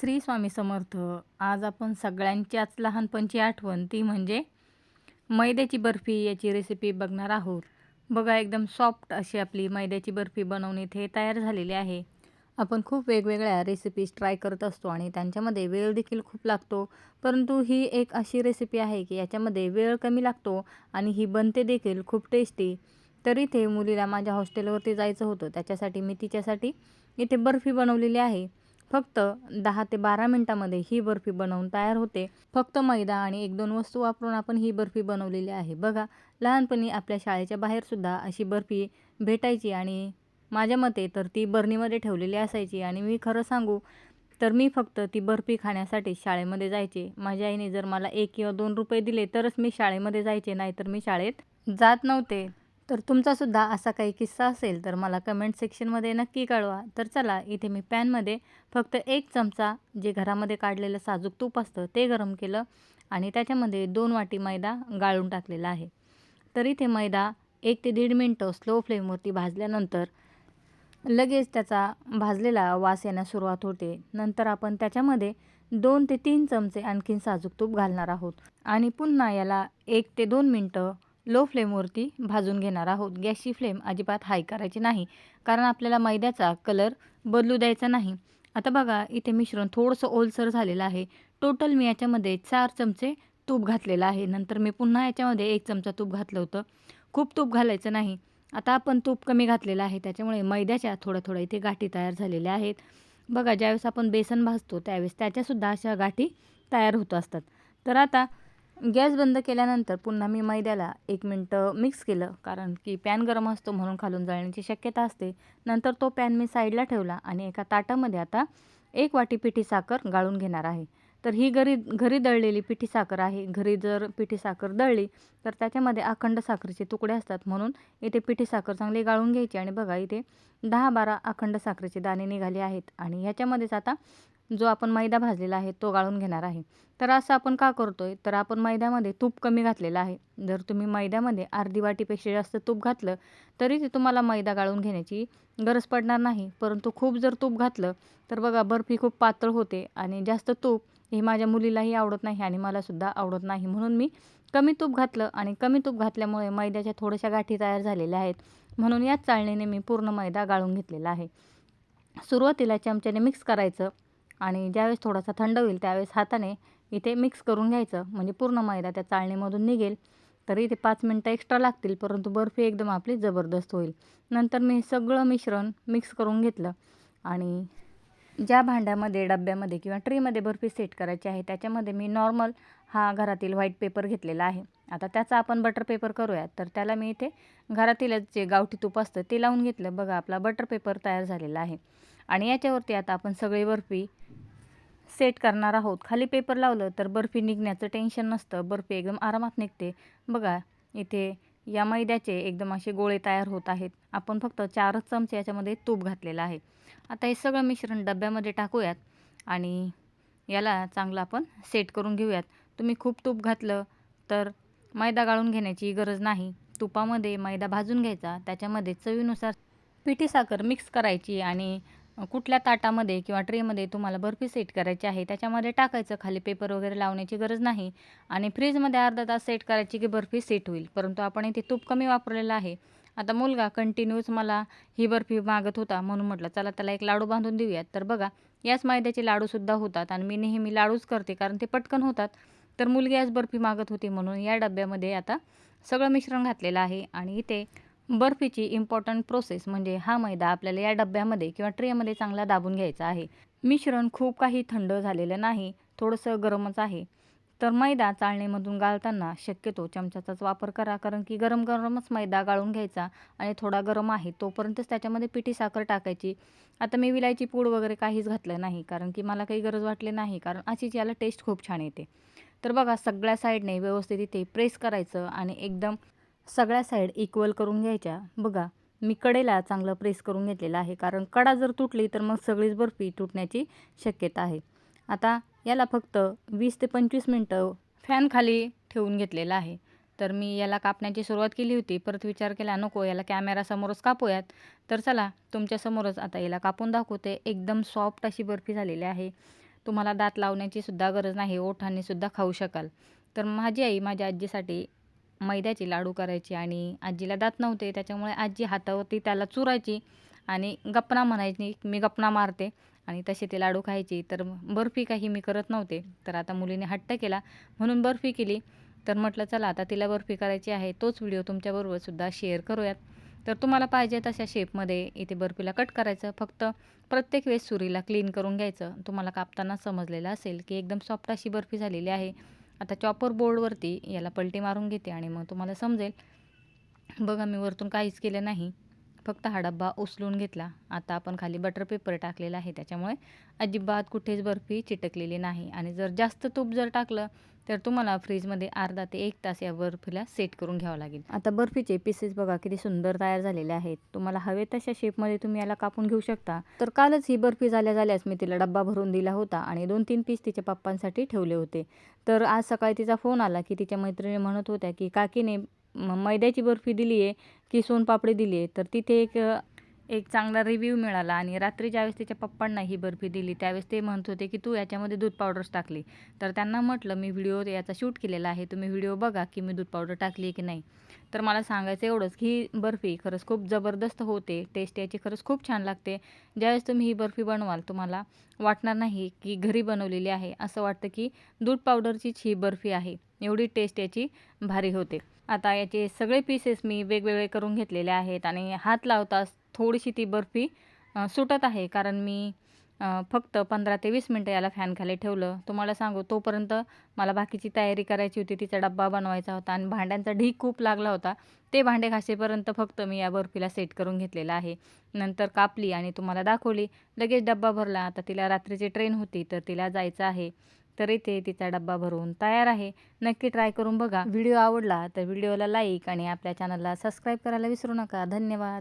श्री स्वामी समर्थ आज आपण सगळ्यांच्याच लहानपणची आठवण ती म्हणजे मैद्याची बर्फी याची रेसिपी बघणार आहोत. बघा एकदम सॉफ्ट अशी आपली मैद्याची बर्फी बनवणे इथे तयार झालेली आहे. आपण खूप वेगवेगळ्या रेसिपीज ट्राय करत असतो आणि त्यांच्यामध्ये वेळ देखील खूप लागतो. परंतु ही एक अशी रेसिपी आहे की याच्यामध्ये वेळ कमी लागतो आणि ही बनते देखील खूप टेस्टी तर इथे मुलीला माझ्या हॉस्टेलवरती जायचं होतं. त्याच्यासाठी मी तिच्यासाठी इथे बर्फी बनवलेली आहे. फक्त दहा ते बारा मिनटामध्ये ही बर्फी बनवून तयार होते. फक्त मैदा आणि एक दोन वस्तू वापरून आपण ही बर्फी बनवलेली आहे. बघा लहानपणी आपल्या शाळेच्या बाहेरसुद्धा अशी बर्फी भेटायची आणि माझ्या मते तर ती बर्नीमध्ये ठेवलेली असायची. आणि मी खरं सांगू तर मी फक्त ती बर्फी खाण्यासाठी शाळेमध्ये जायचे. माझ्या आईने जर मला एक किंवा दोन रुपये दिले तरच मी शाळेमध्ये जायचे नाहीतर मी शाळेत जात नव्हते. तर तुमचासुद्धा असा काही किस्सा असेल तर मला कमेंट सेक्शनमध्ये नक्की कळवा. तर चला इथे मी पॅनमध्ये फक्त एक चमचा जे घरामध्ये काढलेलं साजूक तूप असतं ते गरम केलं आणि त्याच्यामध्ये दोन वाटी मैदा गाळून टाकलेला आहे. तर इथे मैदा एक ते दीड मिनटं स्लो फ्लेमवरती भाजल्यानंतर लगेच त्याचा भाजलेला वास येण्यास सुरुवात होते. नंतर आपण त्याच्यामध्ये दोन ते तीन चमचे आणखीन साजूक तूप घालणार आहोत. आणि पुन्हा याला एक ते दोन मिनटं लो फ्लेमवरती भाजून घेणार आहोत. गॅसची फ्लेम अजिबात हाय करायची नाही. कारण आपल्याला मैद्याचा कलर बदलू द्यायचा नाही. आता बघा इथे मिश्रण थोडंसं ओलसर झालेलं आहे. टोटल मी याच्यामध्ये चार चमचे तूप घातलेलं आहे. नंतर मी पुन्हा याच्यामध्ये एक चमचा तूप घातलं होतं. खूप तूप घालायचं नाही. आता आपण तूप कमी घातलेलं आहे. त्याच्यामुळे मैद्याच्या थोड्या थोड्या इथे गाठी तयार झालेल्या आहेत. बघा ज्यावेळेस आपण बेसन भाजतो त्यावेळेस त्याच्यासुद्धा अशा गाठी तयार होत असतात. तर आता गॅस बंद केल्यानंतर पुन्हा मी मैद्याला एक मिनटं मिक्स केलं. कारण की पॅन गरम असतो म्हणून खालून जळण्याची शक्यता असते. नंतर तो पॅन मी साईडला ठेवला आणि एका ताटामध्ये आता एक वाटी पिठी साखर गाळून घेणार आहे. तर ही घरी घरी दळलेली पिठी साखर आहे. घरी जर पिठी साखर दळली तर त्याच्यामध्ये अखंड साखरेचे तुकडे असतात म्हणून इथे पिठी साखर चांगली गाळून घ्यायची. आणि बघा इथे दहा बारा अखंड साखरेचे दाणे निघाले आहेत. आणि ह्याच्यामध्येच आता जो आपण मैदा भाजलेला आहे तो गाळून घेणार आहे. तर असं आपण का करतो आहे तर आपण मैद्यामध्ये तूप कमी घातलेलं आहे. जर तुम्ही मैद्यामध्ये अर्धी वाटीपेक्षा जास्त तूप घातलं तरी ते तुम्हाला मैदा गाळून घेण्याची गरज पडणार नाही. परंतु खूप जर तूप घातलं तर बघा बर्फी खूप पातळ होते आणि जास्त तूप हे माझ्या मुलीलाही आवडत नाही आणि मलासुद्धा आवडत नाही. म्हणून मी कमी तूप घातलं आणि कमी तूप घातल्यामुळे मैद्याच्या थोड्याशा गाठी तयार झालेल्या आहेत. म्हणून याच चाळणीने मी पूर्ण मैदा गाळून घेतलेला आहे. सुरुवातीला चमच्याने मिक्स करायचं. आणि ज्यावेळेस थोडासा थंड होईल त्यावेळेस हाताने इथे मिक्स करून घ्यायचं. म्हणजे पूर्ण मैदा त्या चाळणीमधून निघेल. तरी इथे पाच मिनटं एक्स्ट्रा लागतील परंतु बर्फी एकदम आपली जबरदस्त होईल. नंतर मी सगळं मिश्रण मिक्स करून घेतलं. आणि ज्या भांड्यामध्ये डब्यामध्ये किंवा ट्रीमध्ये बर्फी सेट करायची आहे त्याच्यामध्ये मी नॉर्मल हा घरातील व्हाईट पेपर घेतलेला आहे. आता त्याचा आपण बटर पेपर करूया. तर त्याला मी इथे घरातीलच जे गावठी तूप असतं ते लावून घेतलं. बघा आपला बटर पेपर तयार झालेला आहे. आणि याच्यावरती आता आपण सगळी बर्फी सेट करणार आहोत. खाली पेपर लावलं तर बर्फी निघण्याचं टेन्शन नसतं. बर्फी एकदम आरामात निघते. बघा इथे या मैद्याचे एकदम असे गोळे तयार होत आहेत. आपण फक्त चारच चमचे याच्यामध्ये तूप घातलेलं आहे. आता हे सगळं मिश्रण डब्यामध्ये टाकूयात आणि याला चांगलं आपण सेट करून घेऊयात. तुम्ही खूप तूप घातलं तर मैदा गाळून घेण्याची गरज नाही. तुपामध्ये मैदा भाजून घ्यायचा. त्याच्यामध्ये चवीनुसार पिठी साखर मिक्स करायची आणि कुठल्या ताटामध्ये किंवा ट्रेमध्ये तुम्हाला बर्फी सेट करायची आहे त्याच्यामध्ये टाकायचं खाली पेपर वगैरे लावण्याची गरज नाही आणि फ्रीजमध्ये अर्धा तास सेट करायची की बर्फी सेट होईल. परंतु आपण इथे तूप कमी वापरलेलं आहे. आता मुलगा कंटिन्यूच मला ही बर्फी मागत होता म्हणून म्हटलं चला त्याला एक लाडू बांधून देऊयात. तर बघा याच मैद्याचे लाडूसुद्धा होतात आणि मी नेहमी लाडूच करते कारण ते पटकन होतात. तर मुलगी आज बर्फी मागत होती म्हणून या डब्यामध्ये आता सगळं मिश्रण घातलेलं आहे आणि इथे बर्फीची इम्पॉर्टंट प्रोसेस म्हणजे हा मैदा आपल्याला या डब्यामध्ये किंवा ट्रेमध्ये चांगला दाबून घ्यायचा आहे. मिश्रण खूप काही थंड झालेलं नाही थोडंसं गरमच आहे. तर मैदा चाळणीमधून गाळताना शक्यतो चमच्याचाच वापर करा कारण की गरम गरमच मैदा गाळून घ्यायचा आणि थोडा गरम आहे तोपर्यंतच त्याच्यामध्ये पिठी साखर टाकायची. आता मी विलायची पूड वगैरे काहीच घातलं नाही कारण की मला काही गरज वाटली नाही कारण अशीच याला टेस्ट खूप छान येते. तर बघा सगळ्या साईडने व्यवस्थित इथे प्रेस करायचं आणि एकदम सगळ्या साईड इक्वल करून घ्यायच्या. बघा मी कडेला चांगलं प्रेस करून घेतलेलं आहे. कारण कडा जर तुटली तर मग सगळीच बर्फी तुटण्याची शक्यता आहे. आता याला फक्त वीस ते पंचवीस मिनटं फॅन खाली ठेवून घेतलेलं आहे. तर मी याला कापण्याची सुरुवात केली होती. परत विचार केला नको याला कॅमेरासमोरच कापूयात. तर चला तुमच्यासमोरच आता याला कापून दाखवते. एकदम सॉफ्ट अशी बर्फी झालेली आहे. तुम्हाला दात लावण्याची सुद्धा गरज नाही. ओठांनीसुद्धा खाऊ शकाल. तर माझी आई माझ्या आजीसाठी मैद्याचे लाडू करायची आणि आजीला दात नव्हते त्याच्यामुळे आजी हातावरती त्याला चुरायची आणि गपना म्हणायची मी गपना मारते. आणि तसे ते लाडू खायची. तर बर्फी काही मी करत नव्हते. तर आता मुलीने हट्ट केला. म्हणून बर्फी केली. तर म्हटलं चला आता तिला बर्फी करायची आहे. तोच व्हिडिओ तुमच्याबरोबर सुद्धा शेअर करूयात. तर तुम्हाला पाहिजे तशा शेपमध्ये इथे बर्फीला कट करायचं. फक्त प्रत्येक वेळेस सुरीला क्लीन करून घ्यायचं. तुम्हाला कापताना समजलेलं असेल की एकदम सॉफ्ट अशी बर्फी झालेली आहे. आता चॉपर बोर्डवरती याला पलटी मारून घेते आणि मग तुम्हाला समजेल. बघा मी वरतून काहीच केलं नाही. फक्त हा डब्बा उचलून घेतला. आता आपण खाली बटर पेपर टाकलेला आहे त्याच्यामुळे अजिबात कुठेच बर्फी चिटकलेली नाही. आणि जर जास्त तूप जर टाकलं तर तुम्हाला फ्रीजमध्ये अर्धा ते एक तास या बर्फीला सेट करून घ्यावं लागेल. आता बर्फीचे पीसेस बघा किती सुंदर तयार झालेले आहेत. तुम्हाला हवे तशा शेपमध्ये तुम्ही याला कापून घेऊ शकता. तर कालच ही बर्फी झाल्या झाल्यास मी तिला डब्बा भरून दिला होता आणि दोन तीन पीस तिच्या पप्पांसाठी ठेवले होते. तर आज सकाळी तिचा फोन आला की तिच्या मैत्रिणी म्हणत होत्या की काकीने मैद्याची बर्फी दिली आहे की सोनपापडी दिली आहे तर तिथे एक एक चांगला रिव्ह्यू मिळाला आणि रात्री ज्यावेळेस त्याच्या पप्पांना ही बर्फी दिली त्यावेळेस ते म्हणत होते की तू याच्यामध्ये दूध पावडर्स टाकली. तर त्यांना म्हटलं मी व्हिडिओ याचा शूट केलेला आहे तुम्ही व्हिडिओ बघा की मी दूध पावडर टाकली आहे की नाही. तर मला सांगायचं एवढंच की ही बर्फी खरंच खूप जबरदस्त होते टेस्ट याची खरंच खूप छान लागते. ज्यावेळेस तुम्ही ही बर्फी बनवाल तुम्हाला वाटणार नाही की घरी बनवलेली आहे असं वाटतं की दूध पावडरचीच ही बर्फी आहे. एवढी टेस्ट याची भारी होते. आता याचे सगळे पीसेस मी वेगवेगळे करून घेतलेले आहेत आणि हात लावताच थोडीशी ती बर्फी सुटत आहे. कारण मी फक्त पंधरा ते वीस मिनटं याला फॅनखाली ठेवलं. तुम्हाला सांगू तोपर्यंत मला बाकीची तयारी करायची होती. तिचा डब्बा बनवायचा होता आणि भांड्यांचा ढीक खूप लागला होता. ते भांडे घासेपर्यंत फक्त मी या बर्फीला सेट करून घेतलेला आहे. नंतर कापली आणि तुम्हाला दाखवली. लगेच डब्बा भरला. आता तिला रात्रीची ट्रेन होती तर तिला जायचं आहे. तर इथे तिचा डब्बा भरून तयार आहे. नक्की ट्राय करून बघा. व्हिडिओ आवडला तर व्हिडिओला लाईक आणि आपल्या चॅनलला सबस्क्राईब करायला विसरू नका. धन्यवाद.